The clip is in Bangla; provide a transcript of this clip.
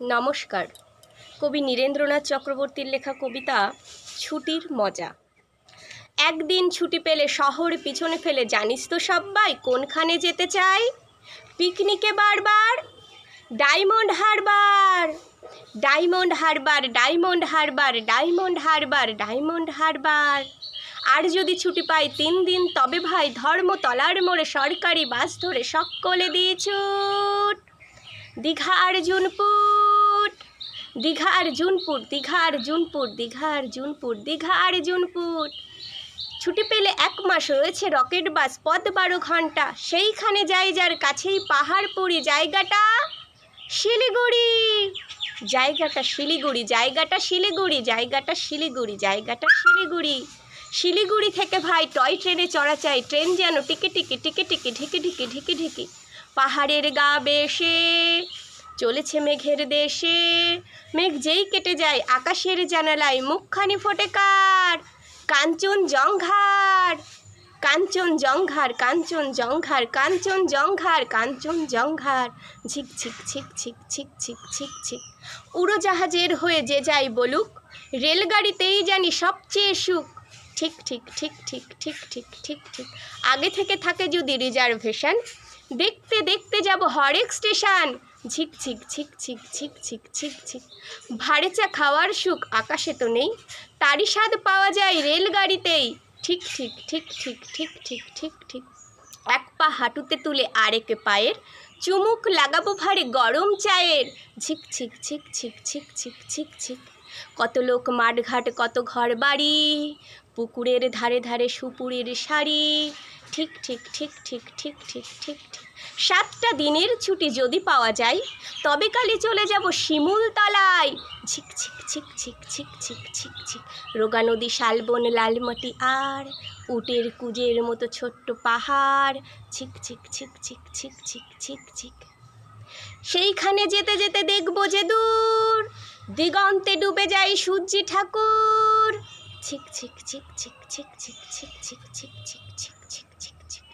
নমস্কার। কবি নীরেন্দ্রনাথ চক্রবর্তীর লেখা কবিতা ছুটির মজা। একদিন ছুটি পেলে শহর পিছনে ফেলে জানিস তো সবাই কোনখানে যেতে চাই? পিকনিকে বারবার Diamond Harbour Diamond Harbour Diamond Harbour Diamond Harbour Diamond Harbour. আর যদি ছুটি পাই তিন দিন, তবে ভাই ধর্মতলার মোড়ে সরকারি বাস ধরে সকলে দিয়ে ছুট। দীঘা আর জুনপুট দীঘা জুনপুর দীঘা জুনপুর দীঘা জুনপুর দীঘা জুনপুর ছুটি পেলে এক মাস রয়েছে রকেট বাস পদ বারো ঘণ্টা। সেইখানে যাই যার কাছেই পাহাড়পুরি, জায়গাটা শিলিগুড়ি। জায়গাটা শিলিগুড়ি জায়গাটা শিলিগুড়ি জায়গাটা শিলিগুড়ি জায়গাটা শিলিগুড়ি। শিলিগুড়ি থেকে ভাই টয় ট্রেনে চড়া চাই, ট্রেন যেন টিকে টিকে টিকে টিকে, ঢিকে ঢিকে ঢিকে ঢিকে। পাহাড়ের গা বেশে, চলেছে মেঘের দেশে। মেঘ যেই কেটে যায়, আকাশের জানালায় মুখখানি ফোটে কার? কাঞ্চন জংঘার কাঞ্চন জংঘার কাঞ্চন জংঘার কাঞ্চন জংঘার কাঞ্চন জংঘার ঝিক ঝিক ঝিক ঝিক ছিক ছিক ছিক ছিক উড়োজাহাজের হয়ে যে যাই বলুক, রেলগাড়িতেই জানি সবচেয়ে সুখ। ঠিক ঠিক ঠিক ঠিক ঠিক ঠিক ঠিক ঠিক। আগে থেকে থাকে যদি রিজার্ভেশন, দেখতে দেখতে যাব হরেক স্টেশন। ঝিক ঝিক ঝিক ঝিক ঝিক ঝিক ঝিক ঝিক। ভাড়ে চা খাওয়ার সুখ আকাশে তো নেই, তারই স্বাদ পাওয়া যায় রেলগাড়িতেই। ঠিক ঠিক ঠিক ঠিক ঠিক ঠিক ঠিক ঠিক। এক পা হাঁটুতে তুলে আরেক পায়ের চুমুক লাগাবো ভারে গরম চায়ের ঝিক ঝিক ঝিক ঝিক ঝিক ঝিক ঝিক ঝিক কত লোক মাঠঘাট কত ঘর বাড়ি পুকুরের ধারে ধারে সুপুরের শাড়ি ঠিক ঠিক ঠিক ঠিক ঠিক ঠিক ঠিক ঠিক সাতটা দিনের ছুটি যদি পাওয়া যায় তবে কালে চলে যাব শিমুলতলায় ঝিক ঝিক ঝিক ঝিক ঝিক ঝিক ঝিক ঝিক রোগা নদী শালবন লালমাটি আর উটের কুজের মতো ছোট্ট পাহাড় ঝিক ছিক ছিক ছিক ছিক ছিক ছিক ছিক সেইখানে যেতে যেতে দেখব যে দূর দিগন্তে ডুবে যাই সূর্যি ঠাকুর ছিক ছিক ছিক ছিক ছিক ছিক ছিক ছিক ছিক ছিক ছিক ছিক ছিক ঝিক